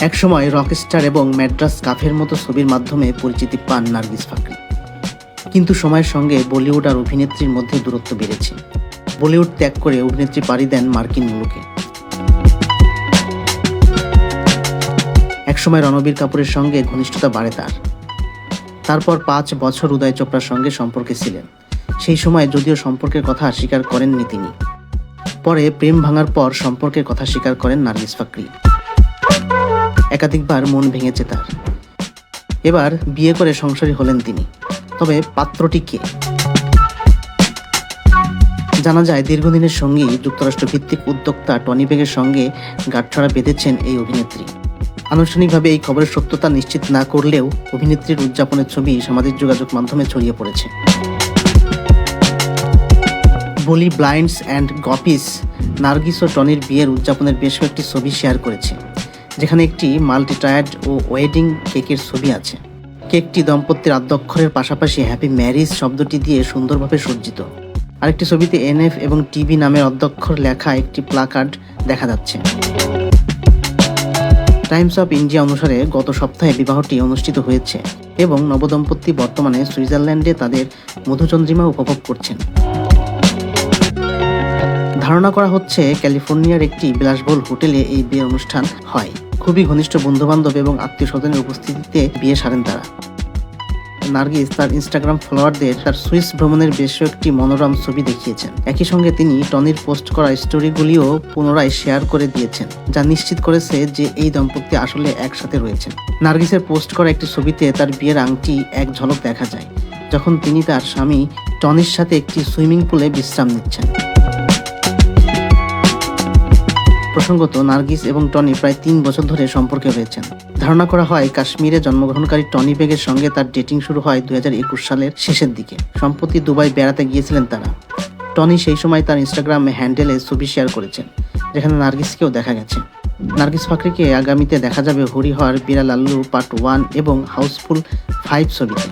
একসময় রকস্টার এবং ম্যাড্রাস কাফের মতো ছবির মাধ্যমে পরিচিতি পান নার্গিস ফাকরি। কিন্তু সময়ের সঙ্গে বলিউড আর অভিনেত্রীর মধ্যে দূরত্ব বেড়েছে। বলিউড ত্যাগ করে অভিনেত্রী পাড়ি দেন মার্কিন মুলুকে। একসময় রণবীর কাপুরের সঙ্গে ঘনিষ্ঠতা বাড়ে তার। তারপর পাঁচ বছর উদয় চোপড়ার সঙ্গে সম্পর্কে ছিলেন। সেই সময় যদিও সম্পর্কের কথা স্বীকার করেননি তিনি। পরে প্রেম ভাঙার পর সম্পর্কের কথা স্বীকার করেন নার্গিস ফাকরি। একাধিকবার মন ভেঙেছে তার। এবার বিয়ে করে সংসারী হলেন তিনি। তবে পাত্রটি কে? জানা যায়, দীর্ঘদিনের সঙ্গী যুক্তরাষ্ট্র ভিত্তিক উদ্যোক্তা টনি বেগের সঙ্গে গাঁটছড়া বেঁধেছেন এই অভিনেত্রী। আনুষ্ঠানিকভাবে এই খবরের সত্যতা নিশ্চিত না করলেও অভিনেত্রীর উদযাপনের ছবি সামাজিক যোগাযোগ মাধ্যমে ছড়িয়ে পড়েছে। বলি ব্লাইন্ডস অ্যান্ড গপিস নার্গিস ও টনির বিয়ের উদযাপনের বেশ কয়েকটি ছবি শেয়ার করেছে, যেখানে একটি মাল্টি টায়ার্ড ও ওয়েডিং কেকের ছবি আছে। কেকটি দম্পতির আদ্যক্ষরের পাশাপাশি হ্যাপি ম্যারিজ শব্দটি দিয়ে সুন্দরভাবে সজ্জিত। আরেকটি ছবিতে এনএফ এবং টিভি নামের অধ্যক্ষর লেখা একটি প্লাকার্ড দেখা যাচ্ছে। টাইমস অফ ইন্ডিয়া অনুসারে গত সপ্তাহে বিবাহটি অনুষ্ঠিত হয়েছে এবং নবদম্পতি বর্তমানে সুইজারল্যান্ডে তাদের মধুচন্দ্রিমা উপভোগ করছেন। ধারণা করা হচ্ছে ক্যালিফোর্নিয়ার একটি বিলাসবহুল হোটেলে এই বিয়ের অনুষ্ঠান হয়। খুবই ঘনিষ্ঠ বন্ধুবান্ধব এবং আত্মীয় স্বজনের উপস্থিতিতে বিয়ে সারেন তারা। নার্গিস তার ইনস্টাগ্রাম ফলোয়ারদের তার সুইস ভ্রমণের বেশ একটি মনোরম ছবি দেখিয়েছেন। একই সঙ্গে তিনি টনির পোস্ট করা স্টোরিগুলিও পুনরায় শেয়ার করে দিয়েছেন, যা নিশ্চিত করেছে যে এই দম্পতি আসলে একসাথে রয়েছেন। নার্গিসের পোস্ট করা একটি ছবিতে তার বিয়ের আংটি এক ঝলক দেখা যায়, যখন তিনি তার স্বামী টনির সাথে একটি সুইমিং পুলে বিশ্রাম নিচ্ছেন। প্রসঙ্গত নার্গিস এবং টনি প্রায় তিন বছর ধরে সম্পর্কে রয়েছেন। ধারণা করা হয়, কাশ্মীরে জন্মগ্রহণকারী টনি বেগের সঙ্গে তার ডেটিং শুরু হয় দু হাজার একুশ সালের শেষের দিকে। সম্প্রতি দুবাই বেড়াতে গিয়েছিলেন তারা। টনি সেই সময় তার ইনস্টাগ্রাম হ্যান্ডেলে ছবি শেয়ার করেছেন, যেখানে নার্গিসকেও দেখা গেছে। নার্গিস ফাকরিকে আগামীতে দেখা যাবে হরিহর বিড়াল আল্লু পার্ট ওয়ান এবং হাউসফুল ফাইভ ছবিতে।